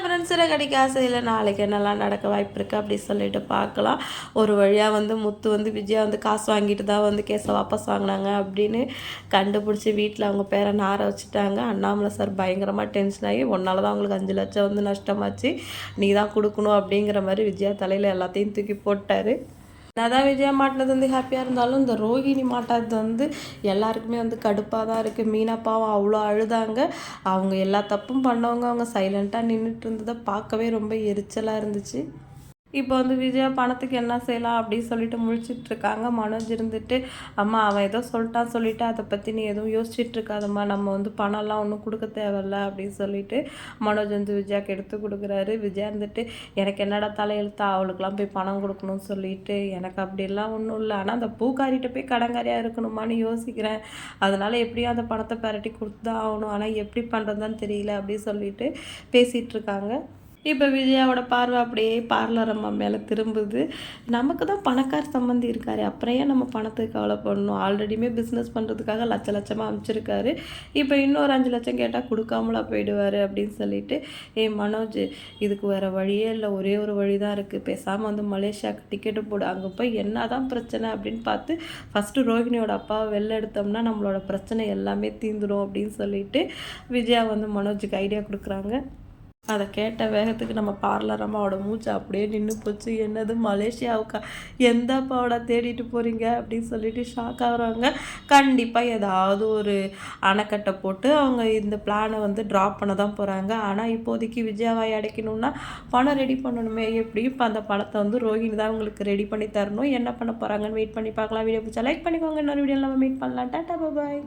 Friends கிடைக்க ஆசையில் நாளைக்கு என்னெல்லாம் நடக்க வாய்ப்பு இருக்குது அப்படி சொல்லிட்டு பார்க்கலாம். ஒரு வழியாக வந்து முத்து வந்து விஜயா வந்து காசு வாங்கிட்டு தான் வந்து கேஸை வாபஸ் வாங்கினாங்க அப்படின்னு கண்டுபிடிச்சி வீட்டில் அவங்க பேரை நார வச்சுட்டாங்க. அண்ணாமலை சார் பயங்கரமாக டென்ஷன் ஆகி ஒன்றால் தான் அவங்களுக்கு அஞ்சு லட்சம் வந்து நஷ்டமாச்சு. நீ தான் கொடுக்கணும் அப்படிங்கிற மாதிரி விஜயா தலையில் எல்லாத்தையும் தூக்கி போட்டார். நதா விஜயா மாட்டினது வந்து ஹாப்பியாக இருந்தாலும் இந்த ரோஹிணி மாட்டாதது வந்து எல்லாருக்குமே வந்து கடுப்பாக தான் இருக்குது மீனா பாவம் அவ்வளோ அழுதாங்க. அவங்க எல்லா தப்பும் பண்ணவங்க அவங்க சைலண்ட்டாக நின்றுட்டு இருந்ததை பார்க்கவே ரொம்ப எரிச்சலாக இருந்துச்சு. இப்போ வந்து விஜயா பணத்துக்கு என்ன செய்யலாம் அப்படின்னு சொல்லிட்டு முழிச்சிட்டு இருக்காங்க. மனோஜ் இருந்துட்டு அம்மா அவன் ஏதோ சொல்லிட்டான் சொல்லிட்டு அதை பற்றி நீ எதுவும் யோசிச்சுட்டு இருக்காதம்மா. நம்ம வந்து பணம்லாம் ஒன்றும் கொடுக்க தேவையில்ல அப்படின்னு சொல்லிட்டு மனோஜ் வந்து விஜயாக்கு எடுத்து கொடுக்குறாரு. விஜயா இருந்துட்டு எனக்கு என்னடா தலையெழுத்தா? அவளுக்குலாம் போய் பணம் கொடுக்கணும்னு சொல்லிட்டு எனக்கு அப்படிலாம் ஒன்றும் இல்லை. ஆனால் அந்த பூக்காரிகிட்ட போய் கடங்காரியாக இருக்கணுமான்னு யோசிக்கிறேன். அதனால எப்படியும் அந்த பணத்தை பரட்டி கொடுத்து தான் ஆகணும். ஆனால் எப்படி பண்ணுறதுன்னு தெரியல அப்படின்னு சொல்லிட்டு பேசிகிட்டு இருக்காங்க. இப்போ விஜயாவோட பார்வை அப்படியே பார்லர் அம்மா மேலே திரும்புது. நமக்கு தான் பணக்கார சம்மந்தி இருக்கார். அப்புறம் ஏன் நம்ம பணத்துக்கு கவலைப்படணும் ஆல்ரெடியுமே பிஸ்னஸ் பண்ணுறதுக்காக லட்ச லட்சமாக அமைச்சிருக்காரு. இப்போ இன்னொரு அஞ்சு லட்சம் கேட்டால் கொடுக்காமலா போயிடுவார் அப்படின்னு சொல்லிட்டு ஏ மனோஜ் இதுக்கு வேறு வழியே இல்லை. ஒரே ஒரு வழி தான் இருக்குது பேசாமல் வந்து மலேசியாவுக்கு டிக்கெட்டு போடு. அங்கே போய் என்ன தான் பிரச்சனை? அப்படின்னு பார்த்து ஃபஸ்ட்டு ரோஹிணியோட அப்பாவை வெளில எடுத்தோம்னா நம்மளோட பிரச்சனை எல்லாமே தீந்துடும் அப்படின்னு சொல்லிட்டு விஜயா வந்து மனோஜுக்கு ஐடியா கொடுக்குறாங்க. அதை கேட்ட வேகத்துக்கு நம்ம பார்லர் அம்மாவோட மூச்சு அப்படியே நின்று போச்சு. என்னது மலேசியாவுக்கா? எந்த அப்பாவோட தேடிட்டு போகிறீங்க அப்படின்னு சொல்லிட்டு ஷாக் ஆகுறாங்க கண்டிப்பாக ஏதாவது ஒரு அணைக்கட்டை போட்டு அவங்க இந்த பிளானை வந்து ட்ராப் பண்ண தான் போகிறாங்க ஆனால் இப்போதைக்கு விஜயாவாய் அடைக்கணும்னா பணம் ரெடி பண்ணணுமே. எப்படியும் இப்போ அந்த பணத்தை வந்து ரோஹிணி தான் உங்களுக்கு ரெடி பண்ணி தரணும். என்ன பண்ண போகிறாங்கன்னு வெயிட் பண்ணி பார்க்கலாம். வீடியோ பிடிச்சா லைக் பண்ணிக்கோங்க. இன்னொரு வீடியோ நம்ம மீட் பண்ணலாம். டாட்டா பாய்